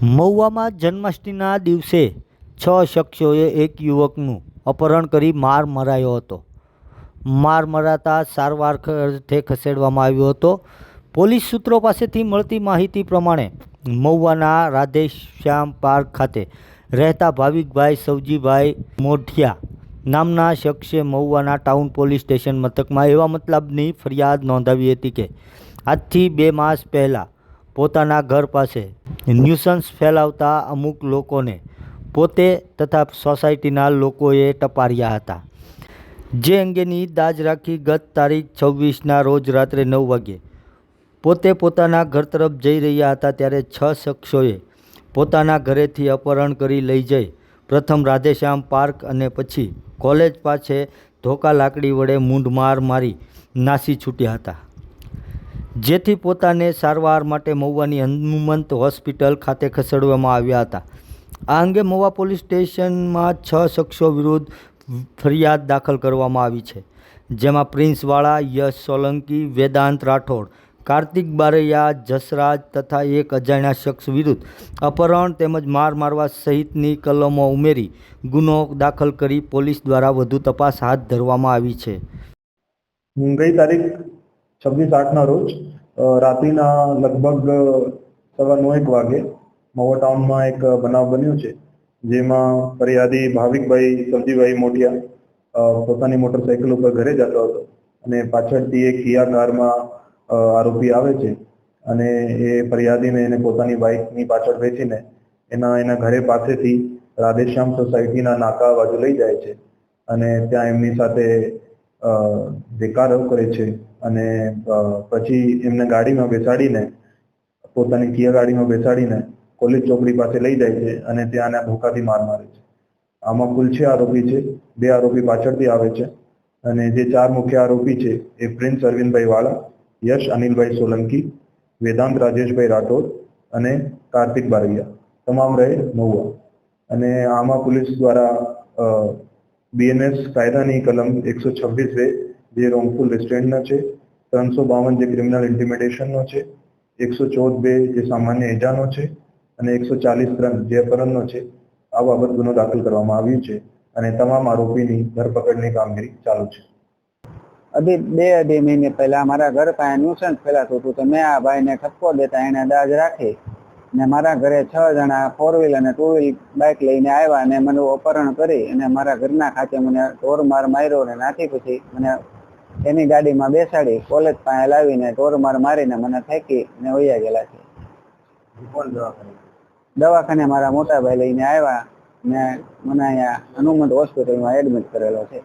મહુવામાં જન્માષ્ટમીના દિવસે છ શખ્સોએ એક યુવકનું અપહરણ કરી માર મરાયો હતો. માર મરાતા સારવાર અર્થે ખસેડવામાં આવ્યો હતો. પોલીસ સૂત્રો પાસેથી મળતી માહિતી પ્રમાણે મહુવાના રાધેશ્યામ પાર્ક ખાતે રહેતા ભાવિકભાઈ સવજીભાઈ મોઢિયા નામના શખ્સે મહુવાના ટાઉન પોલીસ સ્ટેશન મથકમાં એવા મતલબની ફરિયાદ નોંધાવી હતી કે આજથી બે માસ પહેલાં પોતાના ઘર પાસે ન્યુસન્સ ફેલાવતા અમુક લોકોને પોતે તથા સોસાયટીના લોકોએ ટપાર્યા હતા. જે અંગેની દાજ રાખી ગત તારીખ છવ્વીસના રોજ રાત્રે નવ વાગ્યે પોતે પોતાના ઘર તરફ જઈ રહ્યા હતા ત્યારે છ શખ્સોએ પોતાના ઘરેથી અપહરણ કરી લઈ જઈ પ્રથમ રાધેશ્યામ પાર્ક અને પછી કોલેજ પાસે ધોકા લાકડી વડે મૂંઢમાર મારી નાસી છૂટ્યા હતા. જેથી પોતાને સારવાર માટે મહુવાની હનુમંત હોસ્પિટલ ખાતે ખસેડવામાં આવ્યા હતા. આ અંગે મહુવા પોલીસ સ્ટેશનમાં છ શખ્સો વિરુદ્ધ ફરિયાદ દાખલ કરવામાં આવી છે. જેમાં પ્રિન્સવાળા, યશ સોલંકી, વેદાંત રાઠોડ, કાર્તિક બારૈયા, જસરાજ તથા એક અજાણ્યા શખ્સ વિરુદ્ધ અપહરણ તેમજ માર મારવા સહિતની કલમો ઉમેરી ગુનો દાખલ કરી પોલીસ દ્વારા વધુ તપાસ હાથ ધરવામાં આવી છે. ગઈ તારીખ છવ્વીસ આઠના રોજ રાત્રિના લગભગ સવા નવ એક વાગે મહુવા ટાઉનમાં એક બનાવ બન્યો છે, જેમાં ફરિયાદી ભાવિકભાઈ સબજીભાઈ મોટિયા પોતાની મોટરસાઇકલ ઉપર ઘરે જતો હતો અને પાછળથી એક કિયા કારમાં આરોપી આવે છે અને એ ફરિયાદીને એને પોતાની બાઇકની પાછળ વેચીને એના એના ઘરે પાસેથી રાધેશ્યામ સોસાયટીના નાકા બાજુ લઈ જાય છે અને ત્યાં એમની સાથે અ, દેકારો કરે છે અને પછી એમને ગાડીમાં બેસાડીને પોતાની કિયા ગાડીમાં બેસાડીને કોલેજ ચોકડી પાસે લઈ જાય છે અને ત્યાં એના ધોકાથી માર મારે છે. આમાં કુલ છે આરોપી છે બે આરોપી પાછળથી આવે છે અને જે ચાર મુખ્ય આરોપી છે એ પ્રિન્સ અરવિંદભાઈ વાળા યશ અનિલભાઈ સોલંકી વેદાંત રાજેશભાઈ રાઠોડ અને કાર્તિક બારૈયા તમામ રહે મહુવા અને આમાં પોલીસ દ્વારા બીએનએસ કાયદાની કલમ એકસો છવ્વીસ એ જે રોંગફુલ રેસ્ટોરન્ટના છે, ત્રણસો બાવન જે ક્રિમિનલ ઇન્ટિમિડેશનનો છે, એકસો ચૌદ બે જે સામાન્ય ઇજાનો છે અને એકસો ચાલીસ ત્રણ જે અપહરણનો છે, આ બાબત ગુનો દાખલ કરવામાં આવ્યો છે અને તમામ આરોપીની ધરપકડની કામગીરી ચાલુ છે. અઢી બે અઢી મહિને પહેલા મારા ઘર પાસે ન્યુસન્સ ફેલાતું હતું તો મેં આ ભાઈને ઠપકો દેતા એને દાજ રાખી. ને મારા ઘરે છ જણા ફોર વ્હીલ અને ટુ વ્હીલ બાઇક લઈને આવ્યા અને મને અપહરણ કરી અને મારા ઘરના ખાતે મને ઢોર માર માર્યો અને નાથી પછી મને એની ગાડીમાં બેસાડી કોલેજ પાસે લાવીને ઢોર માર મારીને મને ફેંકી ને વૈયા ગયેલા છે. દવાખાને? મારા મોટા ભાઈ લઈને આવ્યા ને મને અહીંયા હનુમંત હોસ્પિટલમાં એડમિટ કરેલો છે.